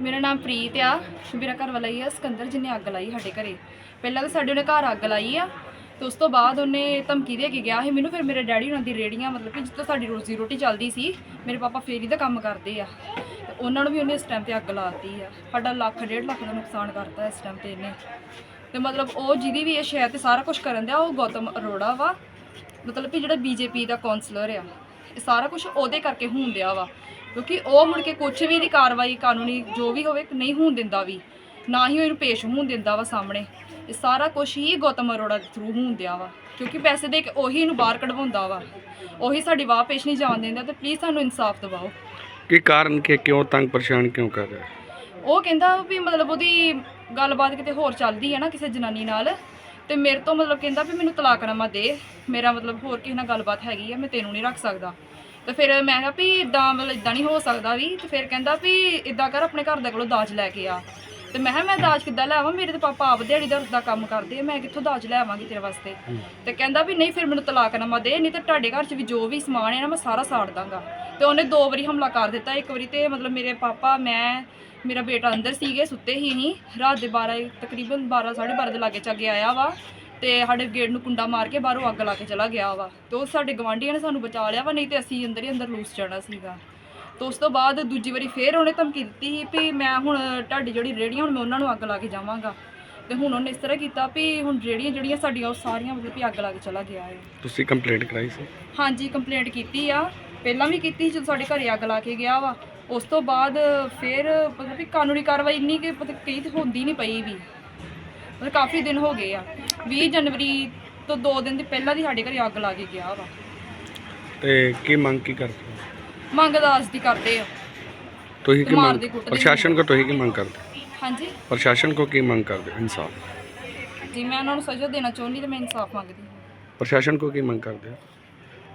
ਮੇਰਾ ਨਾਮ ਪ੍ਰੀਤ ਆ। ਮੇਰਾ ਘਰ ਵਾਲਾ ਹੀ ਆ, ਸਿਕੰਦਰ, ਜਿਹਨੇ ਅੱਗ ਲਾਈ ਸਾਡੇ ਘਰੇ। ਪਹਿਲਾਂ ਤਾਂ ਸਾਡੇ ਉਹਨੇ ਘਰ ਅੱਗ ਲਾਈ ਆ, ਤੇ ਉਸ ਤੋਂ ਬਾਅਦ ਉਹਨੇ ਧਮਕੀ ਦੇ ਕੇ ਗਿਆ ਸੀ ਮੈਨੂੰ, ਫਿਰ ਮੇਰੇ ਡੈਡੀ ਉਹਨਾਂ ਦੀ ਰੇੜੀਆਂ ਮਤਲਬ ਕਿ ਜਿੱਥੋਂ ਸਾਡੀ ਰੋਜ਼ੀ ਰੋਟੀ ਚੱਲਦੀ ਸੀ, ਮੇਰੇ ਪਾਪਾ ਫੇਰੀ ਦਾ ਕੰਮ ਕਰਦੇ ਆ। ਤੇ ਉਹਨਾਂ ਨੂੰ ਵੀ ਉਹਨੇ ਇਸ ਟਾਈਮ ਤੇ ਅੱਗ ਲਾਤੀ ਆ। ਸਾਡਾ ਲੱਖ, ਡੇਢ ਲੱਖ ਦਾ ਨੁਕਸਾਨ ਕਰਤਾ ਇਸ ਟਾਈਮ ਤੇ ਇਹਨੇ। ਤੇ ਮਤਲਬ ਉਹ ਜਿਹਦੀ ਵੀ ਇਹ ਸ਼ਹਿਰ ਤੇ ਸਾਰਾ ਕੁਝ ਕਰਨ ਦਿਆ, ਉਹ ਗੌਤਮ ਅਰੋੜਾ ਵਾ। ਮਤਲਬ ਕਿ ਜਿਹੜਾ ਬੀਜੇਪੀ ਦਾ ਕਾਉਂਸਲਰ ਆ, ਇਹ ਸਾਰਾ ਕੁਝ ਉਹਦੇ ਕਰਕੇ ਹੋਣ ਦਿਆ ਵਾ। ਕਿਉਂਕਿ ਉਹ ਮੁੜ ਕੇ ਕੁਝ ਵੀ ਦੀ ਕਾਰਵਾਈ ਕਾਨੂੰਨੀ ਜੋ ਵੀ ਹੋਵੇ ਨਹੀਂ ਹੋਣ ਦਿੰਦਾ ਵੀ। ਨਾ ਹੀ ਉਹ ਇਹਨੂੰ ਪੇਸ਼ ਹੋਣ ਦਿੰਦਾ ਵਾ ਸਾਹਮਣੇ। ਇਹ ਸਾਰਾ ਕੁਝ ਹੀ ਗੌਤਮ ਅਰੋੜਾ ਦੇ ਥਰੂ ਹੋਣ ਦਿਆ ਵਾ। ਕਿਉਂਕਿ ਪੈਸੇ ਦੇ ਕੇ ਉਹੀ ਇਹਨੂੰ ਬਾਹਰ ਕਢਵਾਉਂਦਾ ਵਾ। ਉਹੀ ਸਾਡੀ ਵਾਹ ਪੇਸ਼ ਨਹੀਂ ਜਾਣ ਦਿੰਦਾ ਤੇ ਪਲੀਜ਼ ਸਾਨੂੰ ਇਨਸਾਫ ਦਿਵਾਓ। ਕੀ ਕਾਰਨ ਕਿ ਕਿਉਂ ਤੰਗ ਪਰੇਸ਼ਾਨ ਕਿਉਂ ਕਰ ਰਿਹਾ? ਉਹ ਕਹਿੰਦਾ ਵੀ ਮਤਲਬ ਉਹਦੀ ਗੱਲਬਾਤ ਕਿਤੇ ਹੋਰ ਚੱਲਦੀ ਹੈ ਨਾ ਕਿਸੇ ਜਨਾਨੀ ਨਾਲ। ਤੇ ਮੇਰੇ ਤੋਂ ਮਤਲਬ ਕਹਿੰਦਾ ਵੀ ਮੈਨੂੰ ਤਲਾਕਨਾਮਾ ਦੇ। ਮੇਰਾ ਮਤਲਬ ਹੋਰ ਕਿਸੇ ਨਾਲ ਗੱਲਬਾਤ ਹੈਗੀ ਆ ਮੈਂ ਤੈਨੂੰ ਨਹੀਂ ਰੱਖ ਸਕਦਾ। ਤੇ ਫਿਰ ਮੈਂ ਕਿਹਾ ਵੀ ਇਦਾਂ ਮਤਲਬ ਇਦਾਂ ਨਹੀਂ ਹੋ ਸਕਦਾ ਵੀ ਤੇ ਫਿਰ ਕਹਿੰਦਾ ਵੀ ਇਦਾਂ ਕਰ ਆਪਣੇ ਘਰ ਦੇ ਕੋਲੋਂ ਦਾਜ ਲੈ ਕੇ ਆ। ਤੇ ਮੈਂ ਕਿਹਾ ਮੈਂ ਦਾਜ ਕਿੱਦਾਂ ਲੈ ਆਵਾਂ? ਮੇਰੇ ਤੇ ਪਾਪਾ ਆਪ ਦਿਹਾੜੀ ਦਾ ਦਾ ਕੰਮ ਕਰਦੇ ਆ ਮੈਂ ਕਿੱਥੋਂ ਦਾਜ ਲੈ ਆਵਾਂਗੀ ਤੇਰੇ ਵਾਸਤੇ? ਤੇ ਕਹਿੰਦਾ ਵੀ ਨਹੀਂ ਫਿਰ ਮੈਨੂੰ ਤਲਾਕਨਾਮਾ ਦੇ ਨਹੀਂ ਤੇ ਤੁਹਾਡੇ ਘਰ 'ਚ ਵੀ ਜੋ ਵੀ ਸਮਾਨ ਹੈ ਨਾ ਮੈਂ ਸਾਰਾ ਸਾੜ ਦਾਂਗਾ। ਤੇ ਉਹਨੇ ਦੋ ਵਾਰੀ ਹਮਲਾ ਕਰ ਦਿੱਤਾ। ਇੱਕ ਵਾਰੀ ਤੇ ਮਤਲਬ ਮੇਰੇ ਪਾਪਾ ਮੈਂ ਮੇਰਾ ਬੇਟਾ ਅੰਦਰ ਸੀਗੇ ਸੁੱਤੇ ਹੀ ਨਹੀਂ। ਰਾਤ ਦੇ 12 ਤਕਰੀਬਨ 12 12:30 ਦੇ ਲਾਗੇ ਚੱਗੇ ਆਇਆ ਵਾ। ਤੇ ਸਾਡੇ ਗੇਟ ਨੂੰ ਕੁੰਡਾ ਮਾਰ ਕੇ ਬਾਹਰੋਂ ਅੱਗ ਲਾ ਕੇ ਚਲਾ ਗਿਆ ਵਾ। ਤੇ ਉਹ ਸਾਡੇ ਗਵਾਂਢੀਆਂ ਨੇ ਸਾਨੂੰ ਬਚਾ ਲਿਆ ਵਾ ਨਹੀਂ ਤੇ ਅਸੀਂ ਅੰਦਰ ਹੀ ਅੰਦਰ ਲੂਸ ਜਾਣਾ ਸੀਗਾ। ਤੇ ਉਸ ਤੋਂ ਬਾਅਦ ਦੂਜੀ ਵਾਰੀ ਫੇਰ ਉਹਨੇ ਧਮਕੀ ਦਿੱਤੀ ਸੀ ਵੀ ਮੈਂ ਹੁਣ ਤੁਹਾਡੀ ਜਿਹੜੀ ਰੇੜੀਆਂ ਹੁਣ ਮੈਂ ਉਹਨਾਂ ਨੂੰ ਅੱਗ ਲਾ ਕੇ ਜਾਵਾਂਗਾ। ਤੇ ਹੁਣ ਉਹਨੇ ਇਸ ਤਰ੍ਹਾਂ ਕੀਤਾ ਵੀ ਹੁਣ ਰੇੜੀਆਂ ਜਿਹੜੀਆਂ ਸਾਡੀਆਂ ਉਹ ਸਾਰੀਆਂ ਮਤਲਬ ਵੀ ਅੱਗ ਲਾ ਕੇ ਚਲਾ ਗਿਆ ਹੈ। ਤੁਸੀਂ ਕੰਪਲੇਂਟ ਕਰਾਈ ਸੀ? ਹਾਂਜੀ ਕੰਪਲੇਂਟ ਕੀਤੀ ਆ। ਪਹਿਲਾਂ ਵੀ ਕੀਤੀ ਜਦੋਂ ਸਾਡੇ ਘਰੇ ਅੱਗ ਲਾ ਕੇ ਗਿਆ ਵਾ। ਉਸ ਤੋਂ ਬਾਅਦ ਫਿਰ ਮਤਲਬ ਵੀ ਕਾਨੂੰਨੀ ਕਾਰਵਾਈ ਇੰਨੀ ਕਿ ਪਤਾ ਕਈ ਤੇ ਹੁੰਦੀ ਨਹੀਂ ਪਈ ਵੀ। ਮਤਲਬ ਕਾਫੀ ਦਿਨ ਹੋ ਗਏ ਆ। 20 ਜਨਵਰੀ ਤੋਂ 2 ਦਿਨ ਦੀ ਪਹਿਲਾਂ ਦੀ ਸਾਡੇ ਘਰੇ ਅੱਗ ਲਾ ਕੇ ਗਿਆ ਵਾ। ਤੇ ਕੀ ਮੰਗ ਕੀ ਕਰਦੇ ਹੋ? ਮੰਗ ਦਾਸ ਦੀ ਕਰਦੇ ਆ। ਤੁਸੀਂ ਕੀ ਮੰਗ ਪ੍ਰਸ਼ਾਸਨ ਕੋ ਤੁਸੀਂ ਕੀ ਮੰਗ ਕਰਦੇ ਹਾਂਜੀ। ਪ੍ਰਸ਼ਾਸਨ ਕੋ ਕੀ ਮੰਗ ਕਰਦੇ ਹੋ? ਇਨਸਾਫ? ਜੀ ਮੈਂ ਉਹਨਾਂ ਨੂੰ ਸਜ਼ਾ ਦੇਣਾ ਚਾਹੁੰਦੀ ਤੇ ਮੈਂ ਇਨਸਾਫ ਮੰਗਦੀ ਹਾਂ। ਪ੍ਰਸ਼ਾਸਨ ਕੋ ਕੀ ਮੰਗ ਕਰਦੇ ਹੋ?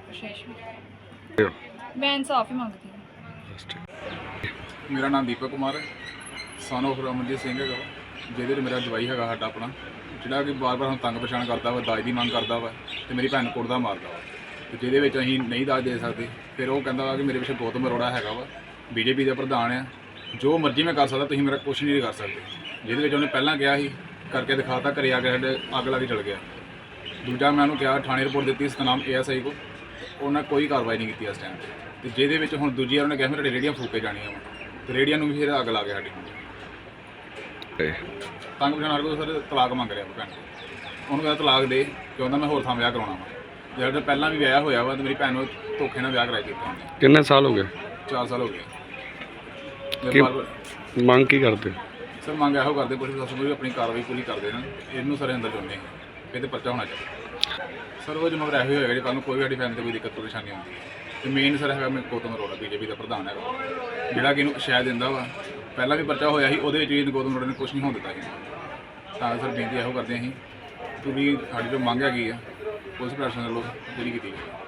ਪ੍ਰਸ਼ਾਸਨ ਮੈਂ ਇਨਸਾਫ ਹੀ ਮੰਗਦੀ ਹਾਂ। ਬਸ ਠੀਕ। ਮੇਰਾ ਨਾਮ ਦੀਪਕ ਕੁਮਾਰ ਹੈ। ਸਨ ਰਮਨਜੀਤ ਸਿੰਘ ਹੈਗਾ ਵਾ, ਜਿਹਦੇ ਮੇਰਾ ਜਵਾਈ ਹੈਗਾ ਸਾਡਾ ਆਪਣਾ। ਜਿਹੜਾ ਕਿ ਬਾਰ-ਬਾਰ ਸਾਨੂੰ ਤੰਗ ਪਛਾਣ ਕਰਦਾ ਵਾ, ਦਾਜ ਦੀ ਮੰਗ ਕਰਦਾ ਵਾ ਤੇ ਮੇਰੀ ਭੈਣ ਕੁੜਦਾ ਮਾਰਦਾ ਵਾ। ਤੇ ਜਿਹਦੇ ਵਿੱਚ ਅਸੀਂ ਨਹੀਂ ਦਾਜ ਦੇ ਸਕਦੇ, ਫਿਰ ਉਹ ਕਹਿੰਦਾ ਵਾ ਕਿ ਮੇਰੇ ਪਿੱਛੇ ਗੌਤਮ ਅਰੋੜਾ ਹੈਗਾ ਵਾ। ਬੀਜੇਪੀ ਦਾ ਪ੍ਰਧਾਨ ਆ। ਜੋ ਮਰਜ਼ੀ ਮੈਂ ਕਰ ਸਕਦਾ, ਤੁਸੀਂ ਮੇਰਾ ਕੁਝ ਨਹੀਂ ਕਰ ਸਕਦੇ। ਜਿਹਦੇ ਵਿੱਚ ਉਹਨੇ ਪਹਿਲਾਂ ਕਿਹਾ ਸੀ, ਕਰਕੇ ਦਿਖਾਤਾ, ਘਰੇ ਆ ਕੇ ਸਾਡੇ ਅੱਗ ਲਾ ਕੇ ਚਲ ਗਿਆ। ਦੂਜਾ ਮੈਂ ਉਹਨੂੰ ਕਿਹਾ, ਥਾਣੇ ਰਿਪੋਰਟ ਦਿੱਤੀ ਸਤਨਾਮ ਏਐਸਆਈ ਕੋ ਉਹਨਾਂ ਕੋਈ ਕਾਰਵਾਈ ਨਹੀਂ ਕੀਤੀ ਇਸ ਟਾਈਮ ਤੇ। ਜਿਹਦੇ ਵਿੱਚ ਹੁਣ ਦੂਜੀ ਵਾਰ ਉਹਨੇ ਕਿਹਾ ਮੈਂ ਤੁਹਾਡੀ ਰੇੜੀਆਂ ਫੂਕੇ ਜਾਣੀਆਂ ਵਾ। ਤੇ ਰੇੜੀਆਂ ਨੂੰ ਵੀ ਫਿਰ ਅੱਗ ਲਾ ਗਿਆ ਸਾਡੀ ਤੇ ਤੰਗ ਹਰ ਕੋਈ ਸਰ ਤਲਾਕ ਮੰਗ ਰਿਹਾ ਭੈਣ। ਉਹਨੂੰ ਕਹਿੰਦਾ ਤਲਾਕ ਦੇ ਕਿ ਉਹਦਾ ਮੈਂ ਹੋਰ ਥਾਂ ਵਿਆਹ ਕਰਾਉਣਾ ਵਾ। ਜਿਹੜਾ ਪਹਿਲਾਂ ਵੀ ਵਿਆਹ ਹੋਇਆ ਵਾ ਤੇ ਮੇਰੀ ਭੈਣ ਨੂੰ ਧੋਖੇ ਨਾਲ ਵਿਆਹ ਕਰਾਈ ਦਿੱਤਾ ਉਹਨੇ ਕਿੰਨੇ ਸਾਲ ਹੋ ਗਏ? 4 ਸਾਲ ਹੋ ਗਏ। ਕਿ- ਤੇ ਬਾਰ ਮੰਗ ਕੀ ਕਰਦੇ? ਸਰ ਮੰਗ ਇਹੋ ਕਰਦੇ ਪੁਲਿਸ ਪ੍ਰਸ਼ਾਸਨ ਵੀ ਆਪਣੀ ਕਾਰਵਾਈ ਪੂਰੀ ਕਰ ਦੇਣ। ਇਹਨੂੰ ਸਾਰੇ ਅੰਦਰ ਚਾਹੁੰਦੇ ਹਾਂ। ਇਹਦੇ ਪਰਚਾ ਹੋਣਾ ਚਾਹੀਦਾ। ਸਰ ਉਹ ਜਮਗਰ ਇਹੋ ਹੀ ਹੋਏਗਾ ਜੇ ਨੂੰ ਕੋਈ ਵੀ ਸਾਡੀ ਫੈਮਿਲੀ ਤੇ ਕੋਈ ਦਿੱਕਤ ਪਰੇਸ਼ਾਨੀ ਆਉਂਦੀ। ਹੈ ਤੇ ਮੇਨ ਸਰ ਹੈਗਾ ਮੈਂ ਗੌਤਮ ਅਰੋੜਾ ਬੀਜੇਪੀ ਦਾ ਪ੍ਰਧਾਨ ਹੈਗਾ। ਜਿਹੜਾ ਕਿ ਇਹਨੂੰ ਸ਼ਾਇਦ ਦਿੰਦਾ ਵਾ। ਪਹਿਲਾਂ ਵੀ ਪਰਚਾ ਹੋਇਆ ਸੀ, ਉਹਦੇ ਵਿੱਚ ਵੀ ਗੌਤਮ ਅਰੋੜਾ ਨੇ ਕੁਝ ਨਹੀਂ ਹੋਣ ਦਿੱਤਾ ਸੀ। ਤਾਂ ਸਰ ਬੇਨਤੀ ਇਹੋ ਕਰਦੇ ਹਾਂ ਅਸੀਂ ਕਿ ਵੀ ਸਾਡੀ ਜੋ ਮੰਗ ਹੈਗੀ ਆ, ਪੁਲਿਸ ਪ੍ਰਸ਼ਾਸਨ ਵੱਲੋਂ ਜਿਹੜੀ ਕੀਤੀ ਗਈ